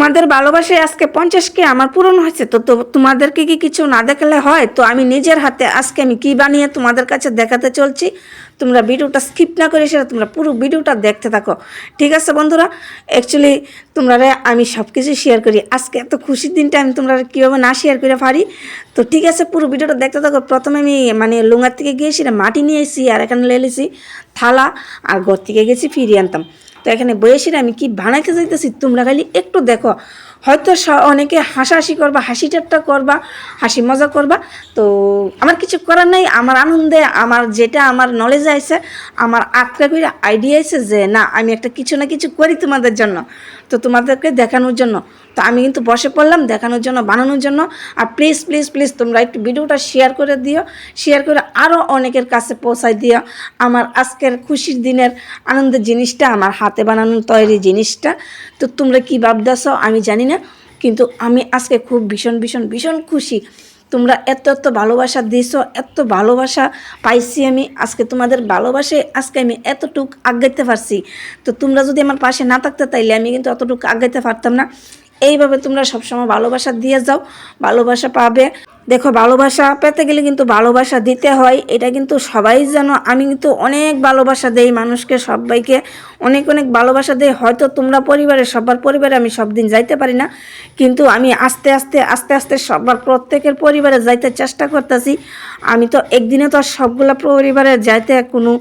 তোমাদের ভালোবাসায় আজকে পঞ্চাশকে আমার পূরণ হয়েছে, তো তো তোমাদেরকে কি কিছু না দেখালে হয়? তো আমি নিজের হাতে আজকে আমি কি বানিয়ে তোমাদের কাছে দেখাতে চলছি? তোমরা ভিডিওটা স্কিপ না করে সেটা তোমরা পুরো ভিডিওটা দেখতে থাকো। ঠিক আছে বন্ধুরা অ্যাকচুয়ালি তোমরা আমি সব কিছু শেয়ার করি। আজকে এত খুশির দিনটা আমি তোমরা কীভাবে না শেয়ার করে পারি? তো ঠিক আছে, পুরো ভিডিওটা দেখতে থাকো। প্রথমে আমি মানে লুঙ্গার থেকে গিয়েছি মাটি নিয়ে এসেছি আর এখানে লেলেছি থালা, আর ঘর থেকে গেছি ফিরিয়ে আনতাম। তো এখানে বয়সীরা আমি কি বানাইতে যাইতেছি? তোমরা খালি একটু দেখো। হয়তো অনেকে হাসাহাসি করবা, হাসি ঠাট্টা করবা, হাসি মজা করবা। তো আমার কিছু করার নাই, আমার আনন্দে, আমার যেটা আমার নলেজ আছে, আমার আটকা করে আইডিয়া আছে যে, না, আমি একটা কিছু না কিছু করি তোমাদের জন্য, তো তোমাদেরকে দেখানোর জন্য। তো আমি কিন্তু বসে পড়লাম দেখানোর জন্য, বানানোর জন্য। আর প্লিজ প্লিজ প্লিজ তোমরা একটু ভিডিওটা শেয়ার করে দিও শেয়ার করে আরও অনেকের কাছে পৌঁছায় দিও। আমার আজকের খুশির দিনের আনন্দের জিনিসটা, আমার হাতে বানানো তৈরি জিনিসটা। তো তোমরা কী ভাবতেছ আমি জানি না। কিন্তু আমি আজকে খুব ভীষণ ভীষণ ভীষণ খুশি। তোমরা এত এত ভালোবাসা দিয়েছ, এত ভালোবাসা পাইছি আমি। আজকে তোমাদের ভালোবাসে আজকে আমি এতটুকু আগাইতে পারছি। তো তোমরা যদি আমার পাশে না থাকতে, তাইলে আমি কিন্তু অতটুকু আগাইতে পারতাম না। এইভাবে তোমরা সবসময় ভালোবাসা দিয়ে যাও, ভালোবাসা পাবে। দেখো, ভালোবাসা পেতে গেলে কিন্তু ভালোবাসা দিতে হয়। এটা কিন্তু সবাই যেন আমি কিন্তু অনেক ভালোবাসা দেই মানুষকে, সবাইকে। অনেক অনেক ভালোবাসা দেই। হয়তো তোমরা পরিবারে সবার পরিবারে আমি সব দিন যাইতে পারি না। কিন্তু আমি আস্তে আস্তে আস্তে আস্তে সবার প্রত্যেকের পরিবারে যাইতে চেষ্টা করতেছি। আমি তো একদিনে তো আর সবগুলা পরিবারে যাইতে কোনো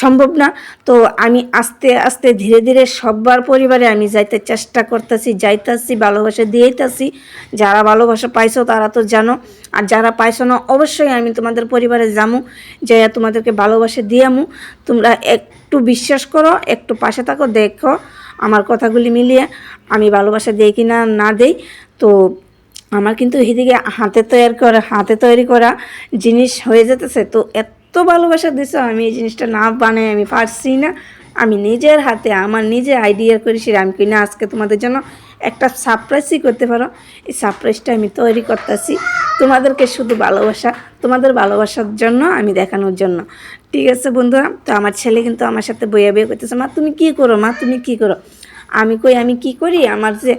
সম্ভব না। তো আমি আস্তে আস্তে ধীরে ধীরে সবার পরিবারে আমি যাইতে চেষ্টা করতেছি, যাইতাছি, ভালোবাসা দিয়েইতাছি। যারা ভালোবাসা পাইছো তারা তো জানো। আর যারা পাইছো না, অবশ্যই আমি তোমাদের পরিবারে যামু যে তোমাদেরকে ভালোবাসা দিয়ামু। তোমরা একটু বিশ্বাস করো, একটু পাশে থাকো, দেখো আমার কথাগুলি মিলিয়ে আমি ভালোবাসা দিই কি না না দেই। তো আমার কিন্তু এদিকে হাতে তৈরি করা, হাতে তৈরি করা জিনিস হয়ে যেতেছে। তো এত ভালোবাসা দিছো, আমি এই জিনিসটা না বানাই আমি পারছি না। আমি নিজের হাতে আমার নিজে আইডিয়া করেছি আমি কিনা আজকে তোমাদের জন্য একটা সারপ্রাইজই করতে পারো। এই সারপ্রাইজটা আমি তৈরি করতেছি তোমাদেরকে শুধু ভালোবাসা, তোমাদের ভালোবাসার জন্য, আমি দেখানোর জন্য। ঠিক আছে বন্ধুরা, তো আমার ছেলে কিন্তু আমার সাথে বইয়া বইয়া করতেছে, মা, তুমি কী করো, মা, তুমি কী করো? আমি কই, আমি কি করি? আমার যে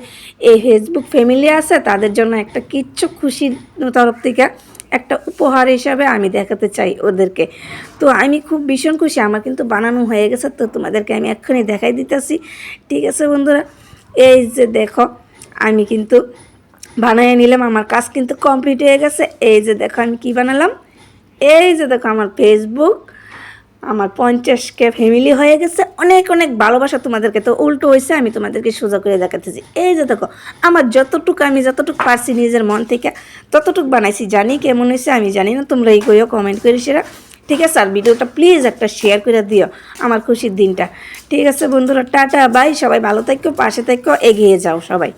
এই ফেসবুক ফ্যামিলি আছে, তাদের জন্য একটা কিচ্ছু খুশির তরফ থেকে একটা উপহার হিসাবে আমি দেখাতে চাই ওদেরকে। তো আমি খুব ভীষণ খুশি, আমার কিন্তু বানানো হয়ে গেছে, তো তোমাদেরকে আমি এক্ষুনি দেখাই দিতেছি। ঠিক আছে বন্ধুরা, এই যে দেখো, আমি কিন্তু বানিয়ে নিলাম, আমার কাজ কিন্তু কমপ্লিট হয়ে গেছে। এই যে দেখো, আমি কি বানালাম? এই যে দেখো, আমার ফেসবুক আমার পঞ্চাশ কে ফ্যামিলি হয়ে গেছে। অনেক অনেক ভালোবাসা তোমাদেরকে। তো উল্টো হয়েছে, আমি তোমাদেরকে সোজা করে দেখাতেছি। এই যে দেখো, আমার যতটুকু, আমি যতটুকু পারছি নিজের মন থেকে, ততটুকু বানাইছি। জানি কেমন হয়েছে, আমি জানি না। তোমরা এই করিও কমেন্ট করি সেটা ঠিক আছে, আর ভিডিওটা প্লিজ একটা শেয়ার করে দিও আমার খুশির দিনটা। ঠিক আছে বন্ধুরা, টাটা বাই সবাই ভালো থাকো, পাশে থাকো, এগিয়ে যাও সবাই।